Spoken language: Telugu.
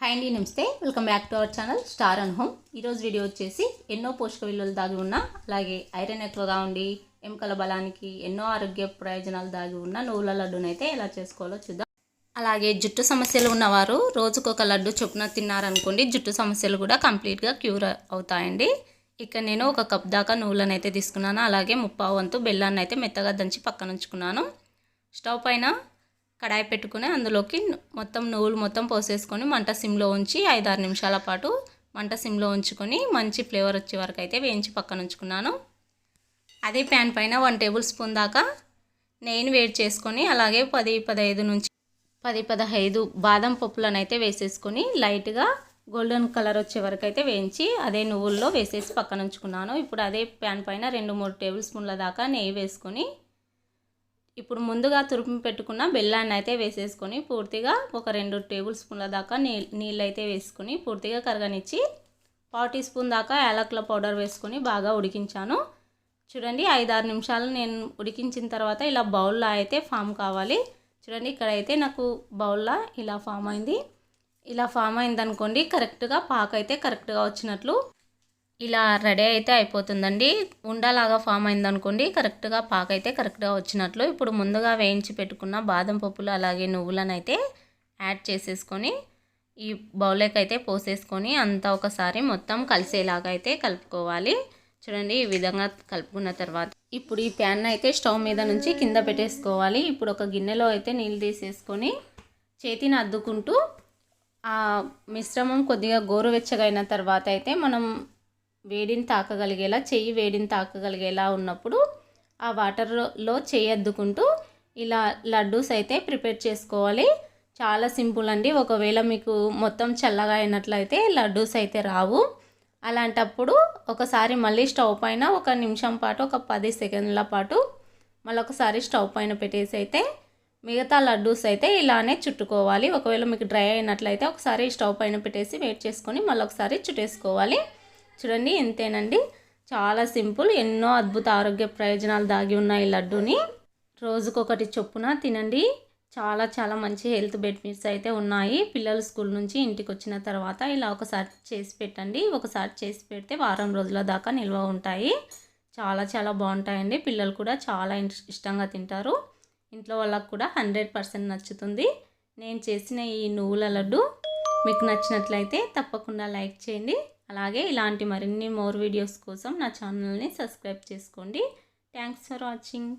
హాయ్ అండి నమస్తే. Welcome back to our channel star and home ఈరోజు వీడియో వచ్చేసి ఎన్నో పోషక విలువలు దాగి ఉన్న అలాగే ఐరన్ ఎక్కువగా ఉండి ఎముకల బలానికి ఎన్నో ఆరోగ్య ప్రయోజనాలు దాగి ఉన్న నువ్వుల లడ్డునైతే ఎలా చేసుకోవాలో చూద్దాం. అలాగే జుట్టు సమస్యలు ఉన్నవారు రోజుకొక లడ్డు చొప్పున తిన్నారనుకోండి జుట్టు సమస్యలు కూడా కంప్లీట్గా క్యూర్ అవుతాయండి. ఇక్కడ నేను ఒక కప్ దాకా నువ్వులను అయితే తీసుకున్నాను అలాగే ముప్పావు వంతు బెల్లాన్ని అయితే మెత్తగా దంచి పక్కన ఉంచుకున్నాను స్టవ్ పైన కడాయి పెట్టుకుని అందులోకి మొత్తం నువ్వులు మొత్తం పోసేసుకొని మంట సిమ్లో ఉంచి ఐదారు నిమిషాల పాటు మంట సిమ్లో ఉంచుకొని మంచి ఫ్లేవర్ వచ్చే వరకు అయితే వేయించి పక్కన ఉంచుకున్నాను. అదే ప్యాన్ పైన వన్ టేబుల్ స్పూన్ దాకా నెయ్యిని వేడి చేసుకొని అలాగే పది పదహైదు నుంచి పది పదహైదు బాదం పప్పులను అయితే వేసేసుకొని లైట్గా గోల్డెన్ కలర్ వచ్చే వరకు అయితే వేయించి అదే నువ్వుల్లో వేసేసి పక్కన ఉంచుకున్నాను. ఇప్పుడు అదే ప్యాన్ పైన రెండు మూడు టేబుల్ స్పూన్ల దాకా నెయ్యి వేసుకొని ఇప్పుడు ముందుగా తురుము పెట్టుకున్న బెల్లాన్ని అయితే వేసేసుకొని పూర్తిగా ఒక రెండు టేబుల్ స్పూన్ల దాకా నీ నీళ్ళు అయితే వేసుకొని పూర్తిగా కరగనిచ్చి పావు టీ స్పూన్ దాకా యాలకుల పౌడర్ వేసుకొని బాగా ఉడికించాను. చూడండి ఐదారు నిమిషాలు నేను ఉడికించిన తర్వాత ఇలా బౌల్లో అయితే ఫామ్ కావాలి. చూడండి ఇక్కడైతే నాకు బౌల్లో ఇలా ఫామ్ అయింది. ఇలా ఫామ్ అయింది అనుకోండి కరెక్ట్గా పాక అయితే కరెక్ట్గా వచ్చినట్లు ఇలా రెడీ అయితే అయిపోతుందండి. ఉండలాగా ఫామ్ అయిందనుకోండి కరెక్ట్గా పాక అయితే కరెక్ట్గా వచ్చినట్లు. ఇప్పుడు ముందుగా వేయించి పెట్టుకున్న బాదం పప్పులు అలాగే నువ్వులను అయితే యాడ్ చేసేసుకొని ఈ బౌల్లోకి అయితే పోసేసుకొని అంతా ఒకసారి మొత్తం కలిసేలాగా అయితే కలుపుకోవాలి. చూడండి ఈ విధంగా కలుపుకున్న తర్వాత ఇప్పుడు ఈ ప్యాన్ అయితే స్టవ్ మీద నుంచి కింద పెట్టేసుకోవాలి. ఇప్పుడు ఒక గిన్నెలో అయితే నీళ్ళు తీసేసుకొని చేతిని అద్దుకుంటూ ఆ మిశ్రమం కొద్దిగా గోరువెచ్చగైన తర్వాత అయితే మనం వేడిని తాకగలిగేలా చెయ్యి వేడిని తాకగలిగేలా ఉన్నప్పుడు ఆ వాటర్లో చెయ్యి అద్దుకుంటూ ఇలా లడ్డూస్ అయితే ప్రిపేర్ చేసుకోవాలి. చాలా సింపుల్ అండి. ఒకవేళ మీకు మొత్తం చల్లగా అయినట్లయితే లడ్డూస్ అయితే రావు. అలాంటప్పుడు ఒకసారి మళ్ళీ స్టవ్ పైన ఒక నిమిషం పాటు ఒక పది సెకండ్ల పాటు మళ్ళీ ఒకసారి స్టవ్ పైన పెట్టేసి అయితే మిగతా లడ్డూస్ అయితే ఇలానే చుట్టుకోవాలి. ఒకవేళ మీకు డ్రై అయినట్లయితే ఒకసారి స్టవ్ పైన పెట్టేసి వెయిట్ చేసుకొని మళ్ళీ ఒకసారి చుట్టేసుకోవాలి. చూడండి ఇంతేనండి. చాలా సింపుల్. ఎన్నో అద్భుత ఆరోగ్య ప్రయోజనాలు దాగి ఉన్నాయి ఈ లడ్డూని. రోజుకొకటి చొప్పున తినండి. చాలా చాలా మంచి హెల్త్ బెనిఫిట్స్ అయితే ఉన్నాయి. పిల్లలు స్కూల్ నుంచి ఇంటికి వచ్చిన తర్వాత ఇలా ఒకసారి చేసి పెట్టండి. ఒకసారి చేసి పెడితే వారం రోజుల దాకా నిల్వ ఉంటాయి. చాలా చాలా బాగుంటాయండి. పిల్లలు కూడా చాలా ఇష్టంగా తింటారు. ఇంట్లో వాళ్ళకు కూడా హండ్రెడ్ పర్సెంట్ నచ్చుతుంది. నేను చేసిన ఈ నువ్వుల లడ్డు. మీకు నచ్చినట్లయితే తప్పకుండా లైక్ చేయండి. అలాగే ఇలాంటి మరిన్ని మోర్ వీడియోస్ కోసం నా ఛానల్ని సబ్స్క్రైబ్ చేసుకోండి. Thanks for watching.